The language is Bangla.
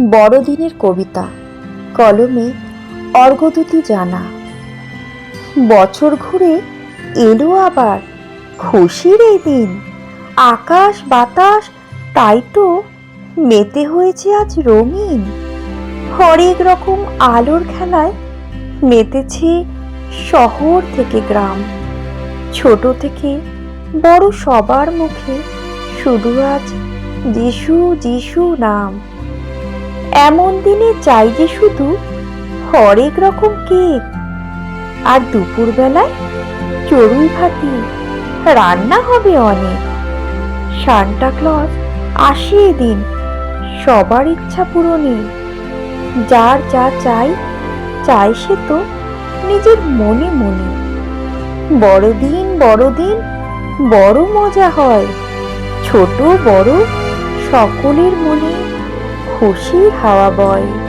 বড়দিনের কবিতা। কলমে অর্ঘদূতি জানা। বছর ঘুরে এলো আবার খুশির এই দিন। আকাশ বাতাস, তাই তো মেতে হয়েছে আজ রঙিন। হরেক রকম আলোর খেলায় মেতেছে শহর থেকে গ্রাম। ছোট থেকে বড় সবার মুখে শুধু আজ যিশু যিশু নাম। এমন দিনে চাই যে শুধু হরেক রকম কেক আর দুপুরবেলায় চড়ুই ভাতি। রান্না হবে অনেক। সান্টা ক্লজ আসে দিন সবার ইচ্ছা পূরণে। যার যা চাই চাই সে তো নিজের মনে মনে। বড়দিন বড়দিন বড় মজা হয়, ছোট বড় সকলের মনে খুশির হাওয়া বয়